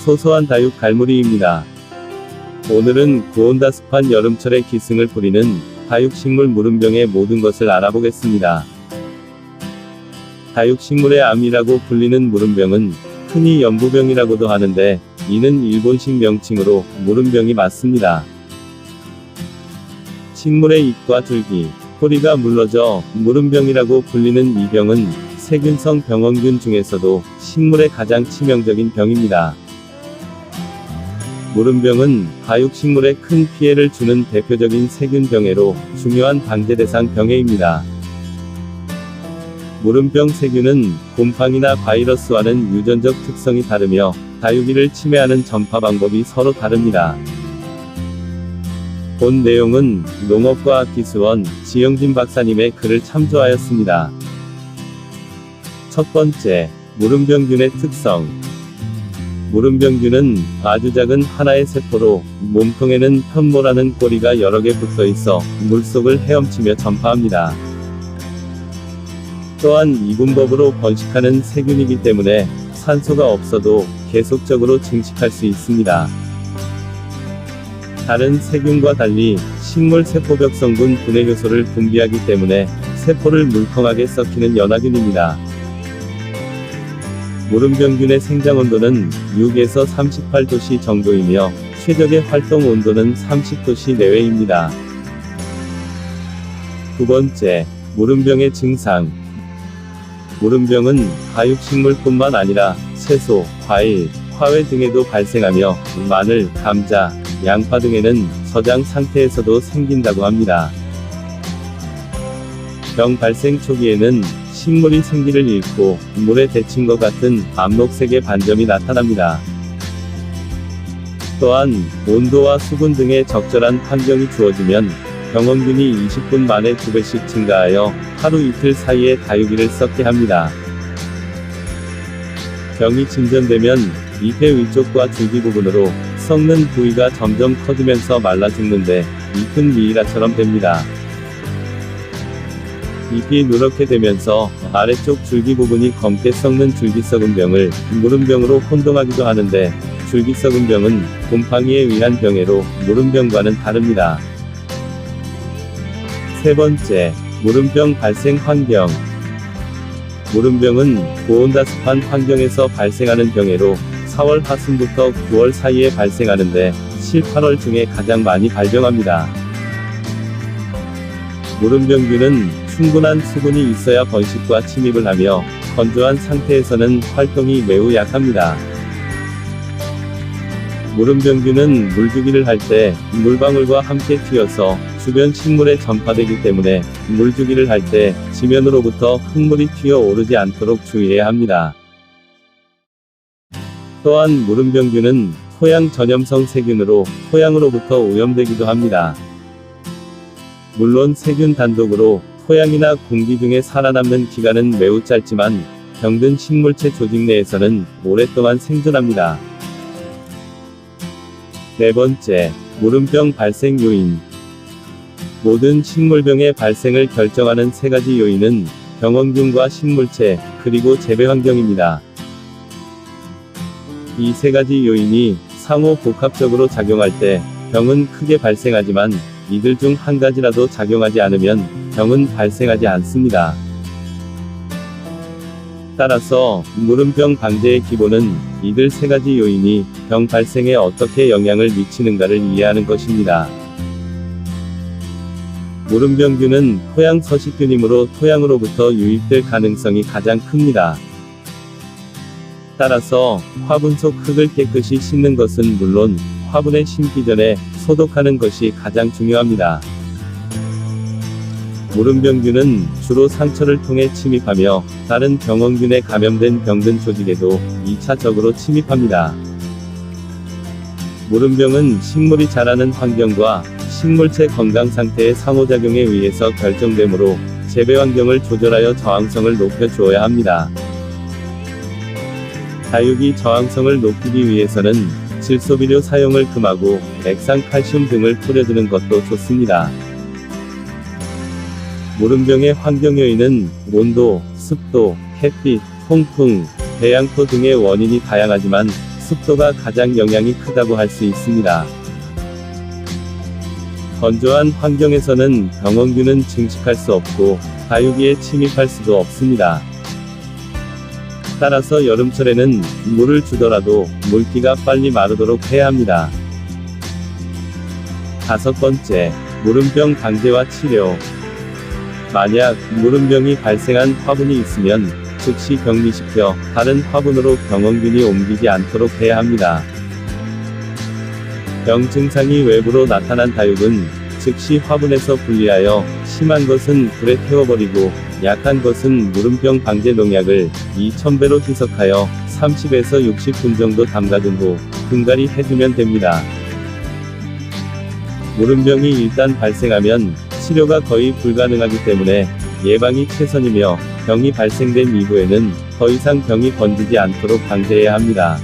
소소한 다육 갈무리입니다. 오늘은 고온다습한 여름철에 기승을 부리는 다육식물 무름병의 모든 것을 알아보겠습니다. 다육식물의 암이라고 불리는 무름병은 흔히 연부병이라고도 하는데 이는 일본식 명칭으로 무름병이 맞습니다. 식물의 잎과 줄기, 뿌리가 물러져 무름병이라고 불리는 이 병은 세균성 병원균 중에서도 식물에 가장 치명적인 병입니다. 무름병은 다육식물에 큰 피해를 주는 대표적인 세균병해로 중요한 방제 대상 병해입니다. 무름병 세균은 곰팡이나 바이러스와는 유전적 특성이 다르며 다육이를 침해하는 전파 방법이 서로 다릅니다. 본 내용은 농업과학기술원 지영진 박사님의 글을 참조하였습니다. 첫 번째, 무름병균의 특성. 무름병균은 아주 작은 하나의 세포로 몸통에는 편모라는 꼬리가 여러 개 붙어 있어 물속을 헤엄치며 전파합니다. 또한 이군법으로 번식하는 세균이기 때문에 산소가 없어도 계속적으로 증식할 수 있습니다. 다른 세균과 달리 식물 세포벽 성분 분해 효소를 분비하기 때문에 세포를 물컹하게 썩히는 연화균입니다. 무름병균의 생장 온도는 6에서 38도씨 정도이며 최적의 활동 온도는 30도씨 내외입니다. 두 번째, 무름병의 증상. 무름병은 다육식물뿐만 아니라 채소, 과일, 화훼 등에도 발생하며 마늘, 감자, 양파 등에는 저장 상태에서도 생긴다고 합니다. 병 발생 초기에는 식물이 생기를 잃고 물에 데친 것 같은 암록색의 반점이 나타납니다. 또한 온도와 수분 등의 적절한 환경이 주어지면 병원균이 20분 만에 2배씩 증가하여 하루 이틀 사이에 다육이를 썩게 합니다. 병이 진전되면 잎의 위쪽과 줄기 부분으로 썩는 부위가 점점 커지면서 말라 죽는데 잎은 미이라처럼 됩니다. 잎이 누렇게 되면서 아래쪽 줄기 부분이 검게 썩는 줄기 썩은 병을 무름병으로 혼동하기도 하는데 줄기 썩은 병은 곰팡이에 의한 병해로 무름병과는 다릅니다. 세 번째, 무름병 발생 환경. 무름병은 고온다습한 환경에서 발생하는 병해로 4월 하순부터 9월 사이에 발생하는데 7, 8월 중에 가장 많이 발병합니다. 무름병균은 충분한 수분이 있어야 번식과 침입을 하며 건조한 상태에서는 활동이 매우 약합니다. 무름병균은 물주기를 할 때 물방울과 함께 튀어서 주변 식물에 전파되기 때문에 물주기를 할 때 지면으로부터 흙물이 튀어 오르지 않도록 주의해야 합니다. 또한 무름병균은 토양 전염성 세균으로 토양으로부터 오염되기도 합니다. 물론 세균 단독으로 토양이나 공기 중에 살아남는 기간은 매우 짧지만 병든 식물체 조직 내에서는 오랫동안 생존합니다. 네 번째, 무름병 발생 요인. 모든 식물병의 발생을 결정하는 세 가지 요인은 병원균과 식물체, 그리고 재배 환경입니다. 이 세 가지 요인이 상호 복합적으로 작용할 때 병은 크게 발생하지만 이들 중 한 가지라도 작용하지 않으면 병은 발생하지 않습니다. 따라서 무름병 방제의 기본은 이들 세 가지 요인이 병 발생에 어떻게 영향을 미치는가를 이해하는 것입니다. 무름병균은 토양 서식균이므로 토양으로부터 유입될 가능성이 가장 큽니다. 따라서 화분 속 흙을 깨끗이 씻는 것은 물론 화분에 심기 전에 소독하는 것이 가장 중요합니다. 무름병균은 주로 상처를 통해 침입하며 다른 병원균에 감염된 병든 조직에도 2차적으로 침입합니다. 무름병은 식물이 자라는 환경과 식물체 건강 상태의 상호작용에 의해서 결정되므로 재배 환경을 조절하여 저항성을 높여 주어야 합니다. 다육이 저항성을 높이기 위해서는 질소비료 사용을 금하고 액상 칼슘 등을 뿌려주는 것도 좋습니다. 무름병의 환경 요인은 온도, 습도, 햇빛, 통풍, 배양토 등의 원인이 다양하지만 습도가 가장 영향이 크다고 할 수 있습니다. 건조한 환경에서는 병원균은 증식할 수 없고 다육이에 침입할 수도 없습니다. 따라서 여름철에는 물을 주더라도 물기가 빨리 마르도록 해야 합니다. 다섯 번째, 물음병 방제와 치료. 만약 물음병이 발생한 화분이 있으면 즉시 격리시켜 다른 화분으로 병원균이 옮기지 않도록 해야 합니다. 병 증상이 외부로 나타난 다육은 즉시 화분에서 분리하여 심한 것은 불에 태워버리고 약한 것은 물음병 방제 농약을 2000배로 희석하여 30에서 60분 정도 담가둔 후 분갈이 해주면 됩니다. 물음병이 일단 발생하면 치료가 거의 불가능하기 때문에 예방이 최선이며 병이 발생된 이후에는 더 이상 병이 번지지 않도록 방제해야 합니다.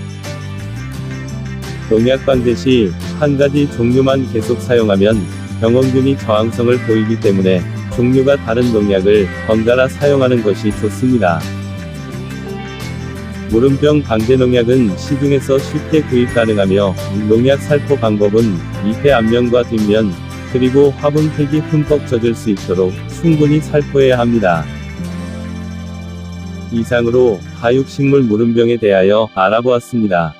농약 방제 시 한 가지 종류만 계속 사용하면 병원균이 저항성을 보이기 때문에 종류가 다른 농약을 번갈아 사용하는 것이 좋습니다. 물음병 방제 농약은 시중에서 쉽게 구입 가능하며 농약 살포 방법은 잎의 앞면과 뒷면 그리고 화분 흙이 흠뻑 젖을 수 있도록 충분히 살포해야 합니다. 이상으로 다육식물 물음병에 대하여 알아보았습니다.